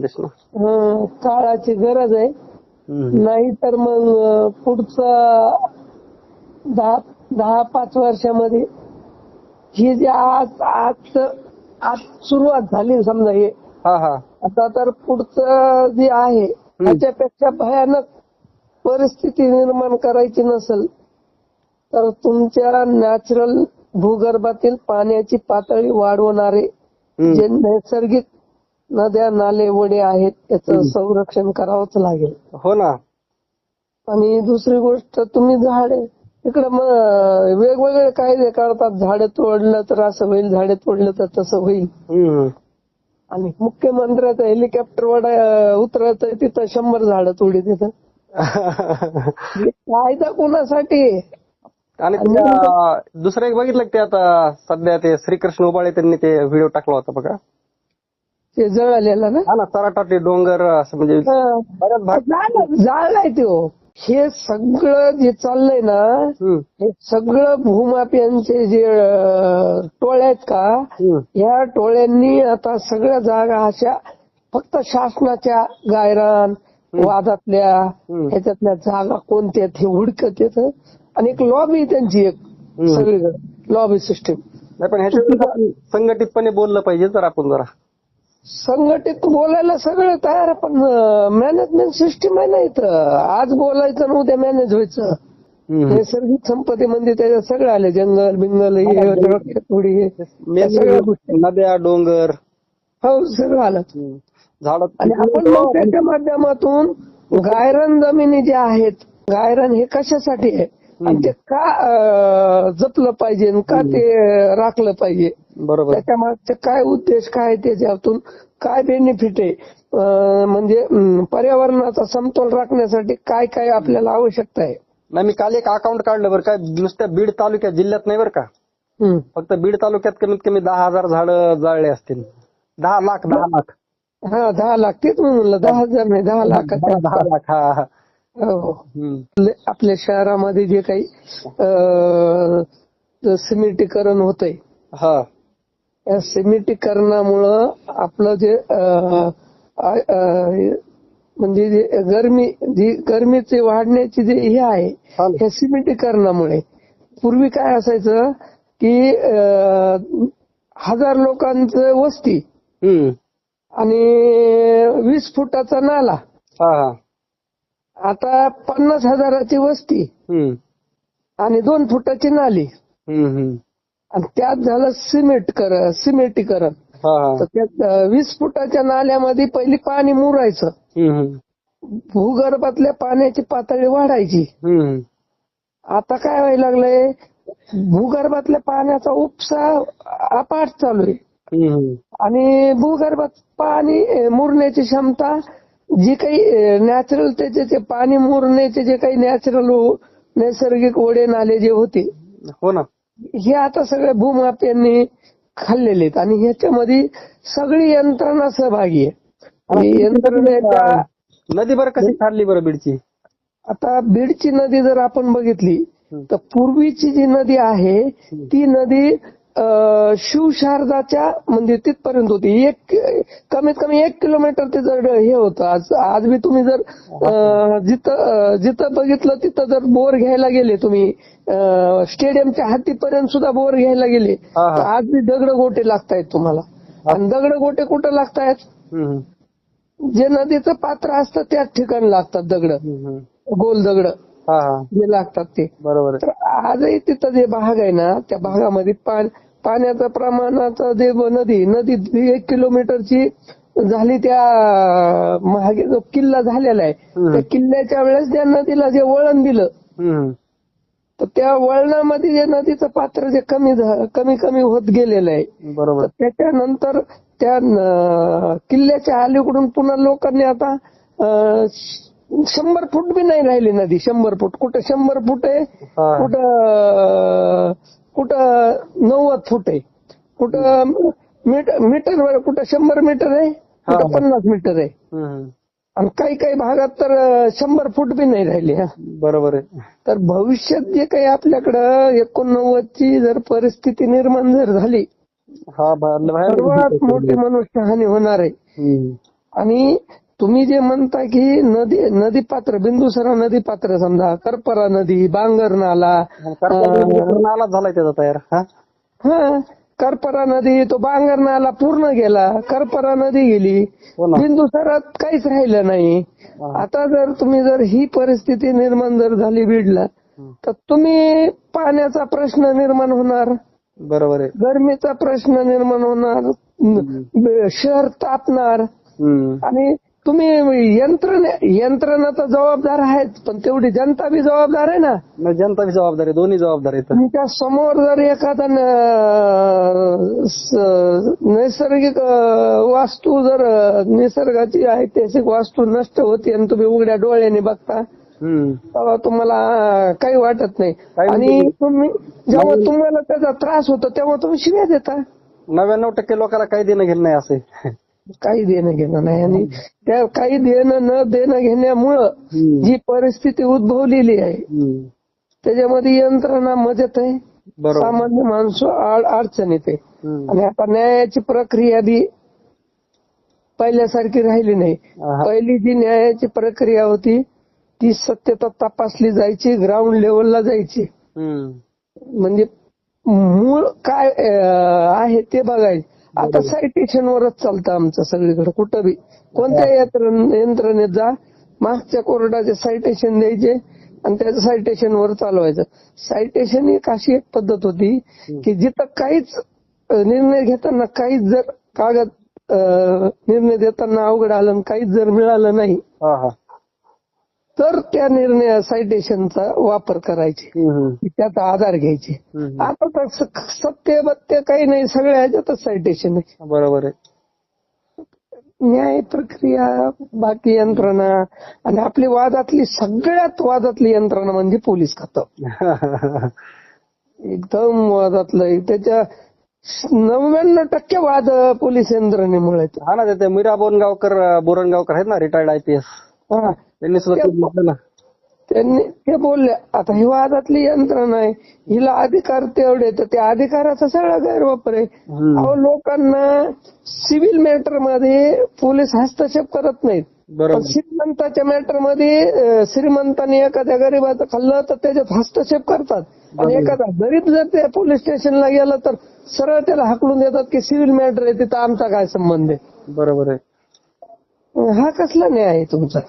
संदेश ना. हं, काळाची गरज आहे. नाही तर मग पुढचं दहा दहा पाच वर्षामध्ये ही जी आज आज आज सुरुवात झाली समजा हे. आता तर पुढचं जे आहे त्याच्यापेक्षा भयानक परिस्थिती निर्माण करायची नसेल तर तुमच्या नॅचरल भूगर्भातील पाण्याची पातळी वाढवणारे. जे नैसर्गिक नद्या नाले वडे आहेत त्याचं संरक्षण करावंच लागेल. हो ना. आणि दुसरी गोष्ट तुम्ही झाडे इकडे मग वेगवेगळे कायदे काढतात. झाडे तोडलं तर असं होईल झाडे तोडलं तर तसं होईल. आणि मुख्यमंत्र्याचं हेलिकॉप्टर वडा उतरत तिथं शंभर झाडं तोडी तिथं कायदा कोणासाठी? आणि दुसरं एक बघितलं का ते आता सध्या ते श्रीकृष्ण उबाळे त्यांनी ते व्हिडिओ टाकला होता बघा. ते जळालेलं ना हा ना डोंगर असं म्हणजे हं. बऱ्याच भाग जाळलं- जाळलाय तो हे सगळं जे चाललंय ना हम्म. हे सगळं भूमापियांचे जे अं, टोळे आहेत का हम्म. या टोळ्यांनी आता सगळ्या जागा अशा फक्त शासनाच्या गायरान वादातल्या हम्म. ह्याच्यातल्या जागा कोणत्या आहेत हे हुडकत येत आणि एक लॉबी त्यांची एक हम्म. सगळीकडे लॉबी सिस्टीम नाही पण ह्याच्यावर आपण संघटितपणे बोललं पाहिजे जर आपण जरा संघटित बोलायला सगळं तयार पण मॅनेजमेंट सिस्टीम आहे ना इथं. आज बोलायचं आणि उद्या मॅनेज व्हायचं. नैसर्गिक संपत्ती म्हणजे त्याच्यात सगळं आले. जंगल बिंगल हे थोडी हे. गोष्टी. नद्या डोंगर. हो सगळं आलं. झाड आणि आपण मग त्याच्या माध्यमातून गायरान जमिनी ज्या आहेत गायरान हे कशासाठी आहे? आणि ते का अं, जपलं पाहिजे आणि का ते राखलं पाहिजे? बरोबर. त्याच्या मागचे काय उद्देश काय त्याच्यातून काय बेनिफिट आहे? म्हणजे पर्यावरणाचा समतोल राखण्यासाठी काय काय आपल्याला आवश्यकता आहे? नाही मी काल एक अकाउंट काढलं बरं काय नुसत्या बीड तालुक्यात जिल्ह्यात नाही बरं का. फक्त बीड तालुक्यात कमीत कमी दहा हजार झाड जाळले असतील. दहा लाख दहा लाख. हा दहा लाख. तेच मी म्हणलं दहा हजार नाही दहा लाखाच्या दहा लाख हा. हा आपल्या शहरामध्ये जे काही सिमेंटीकरण होतंय हा या सिमेंटीकरणामुळं आपलं जे म्हणजे जे गरमी जी गरमीची वाढण्याची जे हे आहे. हे सिमेंटीकरणामुळे पूर्वी काय असायचं की हजार लोकांचं वस्ती. आणि वीस फुटाचा नाला आता पन्नास हजाराची वस्ती. आणि दोन फुटाची नाली. आणि त्यात झालं सिमेंट कर सिमेंटीकरण तर त्यात वीस फुटाच्या नाल्यामध्ये पहिली पाणी मुरायचं. भूगर्भातल्या पाण्याची पातळी वाढायची. आता काय व्हायला लागलंय भूगर्भातल्या पाण्याचा उपसा अपाट चालू आहे. आणि भूगर्भात पाणी मुरण्याची क्षमता जी काही नॅचरल त्याचे जे पाणी मुरण्याचे जे काही नॅचरल नैसर्गिक ओढे नाले जे होते हो ना. हे आता सगळे भूमाप्यांनी खाल्लेले आहेत. आणि ह्याच्यामध्ये सगळी यंत्रणा सहभागी आहे. यंत्रणेच्या नदी बरं कशी ठरली बरं बीडची? आता बीडची नदी जर आपण बघितली तर पूर्वीची जी नदी आहे ती नदी शिवशारदाच्या म्हणजे तिथपर्यंत होती. एक कमीत कमी एक किलोमीटर ते जर हे होतं आज आज बी तुम्ही जर जिथं जिथं बघितलं तिथं जर बोर घ्यायला गेले तुम्ही स्टेडियमच्या हातीपर्यंत सुद्धा बोर घ्यायला गेले. तर आज बी दगड गोटे लागतायत तुम्हाला. आणि दगड गोटे कुठं लागतायत? जे नदीचं पात्र असतं त्याच ठिकाणी लागतात दगड. गोल दगड. जे लागतात ते. बरोबर तर आजही तिथं जे भाग आहे ना त्या भागामध्ये पाण- पाण्याचं प्रमाणाचं जे नदी नदी एक किलोमीटरची झाली त्या मागे जो किल्ला झालेला आहे. त्या किल्ल्याच्या वेळेस त्या नदीला जे वळण दिलं. तर त्या वळणामध्ये जे नदीचं पात्र जे कमी कमी कमी होत गेलेलं आहे बरोबर तर त्याच्यानंतर त्या किल्ल्याच्या अलीकडून पुन्हा लोकांनी आता शंभर फूट बी नाही राहिली नदी शंभर फूट कुठं शंभर फूट आहे. कुठं कुठं नव्वद फूट आहे कुठं मीटर कुठं शंभर मीटर आहे कुठं. पन्नास मीटर आहे. आणि काही काही भागात तर शंभर फूट बी नाही राहिली हा बरोबर आहे तर भविष्यात जे काही आपल्याकडं एकोणनव्वद ची जर परिस्थिती निर्माण जर झाली हा सर्वात मोठी. मनुष्यहानी होणार आहे. आणि तुम्ही जे म्हणता की नदी नदी पात्र बिंदुसरा नदी पात्र समजा करपरा नदी बांगर नाला नाला झालाय त्याचा तयार हा? हा करपरा नदी तो बांगर नाला पूर्ण गेला करपरा नदी गेली हो बिंदुसरात काहीच राहिलं नाही. आता जर तुम्ही जर ही परिस्थिती निर्माण जर झाली बीडला तर तुम्ही पाण्याचा प्रश्न निर्माण होणार. बरोबर आहे. गरमीचा प्रश्न निर्माण होणार. शहर तापणार. आणि तुम्ही यंत्रणा यंत्रणा तर जबाबदार आहेत पण तेवढी जनता बी जबाबदार आहे ना? जनता बी जबाबदारी दोन्ही जबाबदारी आहेत. तुमच्यासमोर जर एखादा न- स- नैसर्गिक अं, वास्तू जर अं, निसर्गाची ऐतिहासिक वास्तू नष्ट होती आणि तुम्ही उघड्या डोळ्याने बघता हम्म. तेव्हा तुम्हाला अं, काही वाटत नाही. काही आणि नाही. तुम्ही जेव्हा तुम्हाला त्याचा त्रास होतो तेव्हा तुम्ही शिव्या देता. नव्याण्णव टक्के लोकांना काही देणं घेणं नाही असे. काही देणं घेणं नाही. आणि त्या काही देणं न देणं घेण्यामुळं जी परिस्थिती उद्भवलेली आहे. त्याच्यामध्ये यंत्रणा मजेत आहे. सामान्य माणसं आड अडचणीत आहे. आणि आता न्यायाची प्रक्रिया बी पहिल्यासारखी राहिली नाही. पहिली जी न्यायाची प्रक्रिया होती ती सत्यता तपासली जायची ग्राउंड लेवलला जायची. म्हणजे मूळ काय आहे ते बघायचं. आता सायटेशन वरच चालतं आमचं सगळीकडे. कुठं बी. कोणत्या यंत्रण- यंत्रणेत जा. मागच्या कोर्टाचे सायटेशन द्यायचे आणि त्याचं सायटेशन वर चालवायचं. सायटेशन एक अशी एक पद्धत होती की जिथं काहीच निर्णय घेताना काहीच जर कागद निर्णय देताना अवघड आलं आणि काहीच जर मिळालं नाही तर त्या निर्णय सायटेशनचा वापर करायचे. त्याचा आधार घ्यायचे. आता तर सत्य बत्य काही नाही सगळ्या ह्याच्यातच सायटेशन आहे बरोबर आहे न्याय प्रक्रिया बाकी यंत्रणा आणि आपली वादातली सगळ्यात वादातली यंत्रणा म्हणजे पोलीस खातं एकदम वादातलं. त्याच्या नव्याण्णव टक्के वाद पोलीस यंत्रणेमुळे. हा ना ते- ते मीरा बोरगावकर बोरणगावकर आहेत ना रिटायर्ड आयपीएस हा. त्यांनी सुद्धा ते म्हटलं ना. त्यांनी ते बोलले आता ही वादातली यंत्रणा आहे हिला अधिकार तेवढे तर त्या अधिकाराचा सगळा गैरवापर आहे. अहो लोकांना सिव्हिल मॅटरमध्ये पोलीस हस्तक्षेप करत नाहीत. पण श्रीमंताच्या मॅटरमध्ये श्रीमंताने एखाद्या गरीबाचं खाल्लं तर त्याच्यात हस्तक्षेप करतात. आणि एखादा गरीब जर त्या पोलीस स्टेशनला गेला तर सरळ त्याला हाकलून देतात की सिव्हिल मॅटर आहे तिथं आमचा काय संबंध आहे? बरोबर आहे. हा कसला न्याय आहे तुमचा.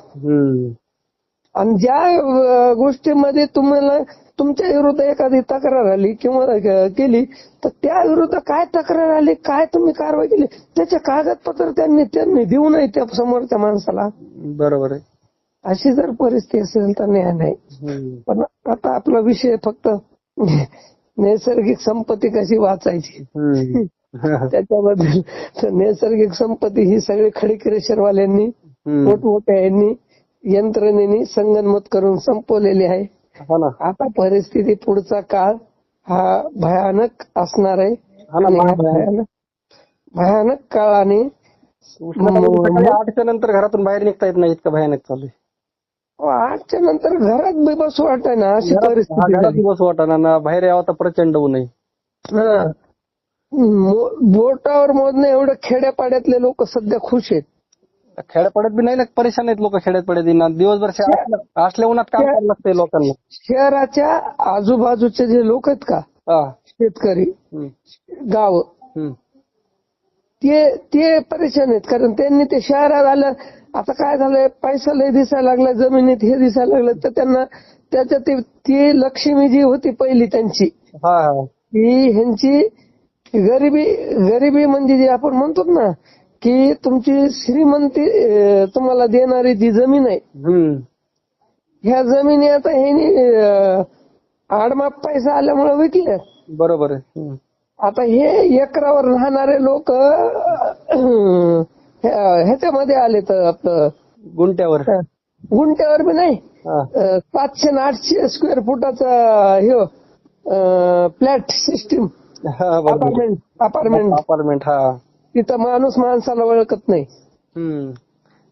आणि ज्या गोष्टीमध्ये तुम्हाला तुमच्या विरुद्ध एखादी तक्रार आली किंवा केली तर त्या विरुद्ध काय तक्रार आली काय तुम्ही कारवाई केली त्याचे कागदपत्र त्यांनी त्यांनी देऊ नये त्या समोरच्या माणसाला. बरोबर आहे. अशी जर परिस्थिती असेल तर न्याय नाही. पण आता आपला विषय फक्त नैसर्गिक संपत्ती कशी वाचायची? तर नैसर्गिक संपत्ती ही सगळी खडीकरेश्वरवाल्यांनी. मोठमोठ्या यांनी यंत्रणेनी संगनमत करून संपवलेली आहे हा आता परिस्थिती पुढचा काळ हा भयानक असणार आहे हा भयानक. काळाने आठच्या नंतर घरातून बाहेर निघता येत नाही इतकं भयानक चालू आहे आठच्या नंतर घरात बी बसू वाटाय ना अशी हा, परिस्थिती. बसू वाटाणा ना बाहेर यावं तर प्रचंड ऊन आहे हा. मो- बोटावर मोजणे एवढं खेड्यापाड्यातले लोक सध्या खुश आहेत. खेड्यापाड्यात बी नाही ना परेशान आहेत लोक खेड्यापाड्यात. ना दिवसभर शे- असल्या- उन्हात काम करायला लागतंय लोकांना. शहराच्या आजूबाजूचे जे लोक आहेत का? हा. शेतकरी हम्म. गाव हम्म. ते ते परेशान आहेत. कारण त्यांनी ते शहरात आलं आता काय झालंय? पैसा लय दिसायला लागलाय जमिनीत हे दिसायला लागलं तर त्यांना त्याच्या ते ती लक्ष्मी जी होती पहिली त्यांची हा हा. की ह्यांची गरिबी गरिबी म्हणजे जे आपण म्हणतो ना की तुमची श्रीमंती तुम्हाला देणारी जी जमीन आहे. ह्या जमिनी आता अं, आडमाप पैसा आल्यामुळे विकल्या बरोबर आहे. आता हे एकरावर राहणारे लोक ह्याच्यामध्ये आले तर आपलं गुंट्यावर अं, गुंठ्यावर बी नाही हा. सातशे आठशे स्क्वेअर फुटाचा हे फ्लॅट सिस्टीम हा, अपार्टमेंट अपार्टमेंट. अपार्टमेंट हा. तिथं माणूस माणसाला ओळखत नाही. हम्म.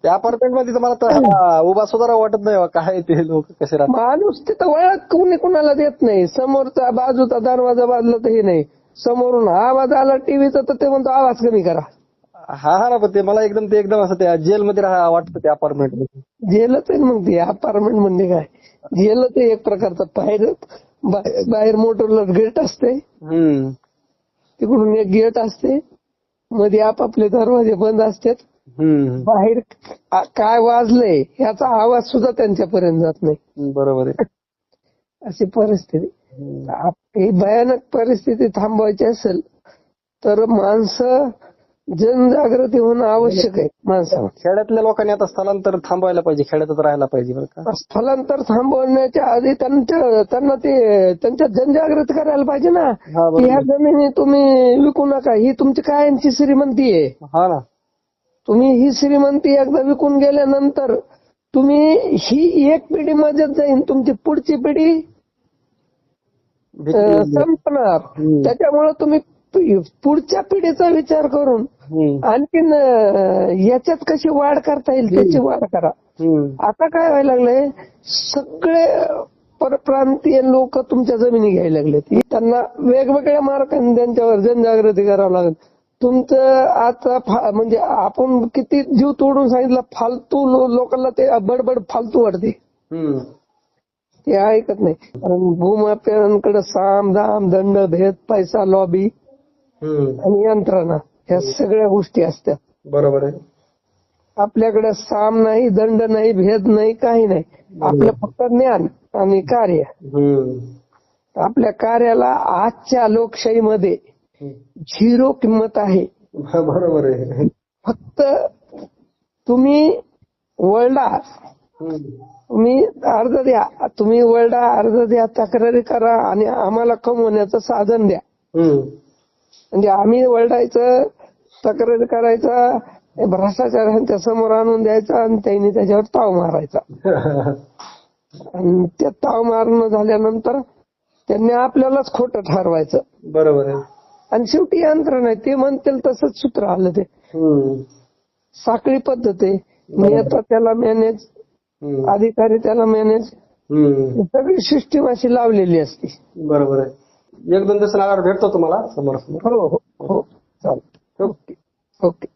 त्या अपार्टमेंटमध्ये मला उभा सुद्धा वाटत नाही बा, काय ते लोक कसे राहतात. माणूस तिथं ओळख कोणी कुणाला देत नाही. समोरचा बाजूचा दरवाजा बाजला तर हे नाही. समोरून आवाज आला टीव्हीचा तर ते म्हणतो आवाज कमी करा. हा हा ना पण ते मला एकदम ते एकदम असं त्या जेलमध्ये राहा वाटतं ते अपार्टमेंट जेलच आहे मग ते अपार्टमेंट म्हणजे काय? जेलच एक प्रकारचं बा- बाहेर मोटरला गेट असते. तिकडून एक गेट असते. मध्ये आपापले दरवाजे बंद असतात. बाहेर काय वाजलंय याचा आवाज सुद्धा त्यांच्यापर्यंत जात नाही. बरोबर आहे. अशी परिस्थिती. ही भयानक परिस्थिती थांबवायची असेल तर माणसं जनजागृती होणं आवश्यक आहे माणसाला खेड्यातल्या लोकांनी आता स्थलांतर थांबवायला पाहिजे खेड्यातच राहायला पाहिजे बरं का? स्थलांतर थांबवण्याच्या आधी त्यांच्या त्यांना ते त्यांच्यात जनजागृती करायला पाहिजे ना. की ह्या जमिनी तुम्ही विकू नका ही तुमची कायमची श्रीमंती आहे. हा ना. तुम्ही ही श्रीमंती एकदा विकून गेल्यानंतर तुम्ही ही एक पिढी मजेत जाईन तुमची पुढची पिढी संपणार. त्याच्यामुळे तुम्ही पुढच्या पिढीचा विचार करून. आणखीन याच्यात कशी वाढ करता येईल त्याची वाढ करा. आता काय व्हायला लागलंय? सगळे परप्रांतीय लोक तुमच्या जमिनी घ्यायला लागलेत. त्यांना वेगवेगळ्या मार्गाने त्यांच्यावर जनजागृती करावं लागेल. तुमचं आता म्हणजे आपण किती जीव तोडून सांगितलं फालतू लोकांना ते बडबड फालतू वाटते. ते ऐकत नाही. कारण भूमाप्यांकडे साम दाम दंड भेद पैसा लॉबी. आणि यंत्रणा. ह्या सगळ्या गोष्टी असतात. बरोबर आहे. आपल्याकडे साम नाही दंड नाही भेद नाही काही नाही. आपलं फक्त ज्ञान आणि कार्य. आपल्या कार्याला आजच्या लोकशाहीमध्ये झिरो किंमत आहे. बरोबर आहे. फक्त तुम्ही वळला. तुम्ही अर्ज द्या. तुम्ही वळडा अर्ज द्या तक्रारी करा आणि आम्हाला कमवण्याचं साधन द्या. म्हणजे आम्ही वळडायचं तक्रारी करायचा भ्रष्टाचारांच्या समोर आणून द्यायचा आणि त्यांनी त्याच्यावर ताव मारायचा. आणि त्या ताव मारणं झाल्यानंतर त्यांनी आपल्यालाच खोटं ठरवायचं. बरोबर आहे. आणि शेवटी यंत्रणा आहे ते म्हणतील तसंच सूत्र आलं ते. साखळी पद्धत आहे. नेता त्याला मॅनेज. अधिकारी त्याला मॅनेज. सगळी सिस्टीम अशी लावलेली असते. बरोबर आहे. एक दोन दिवस आल्यावर भेटतो तुम्हाला समोर समोर हो हो हो. चालेल. ओके. ओके.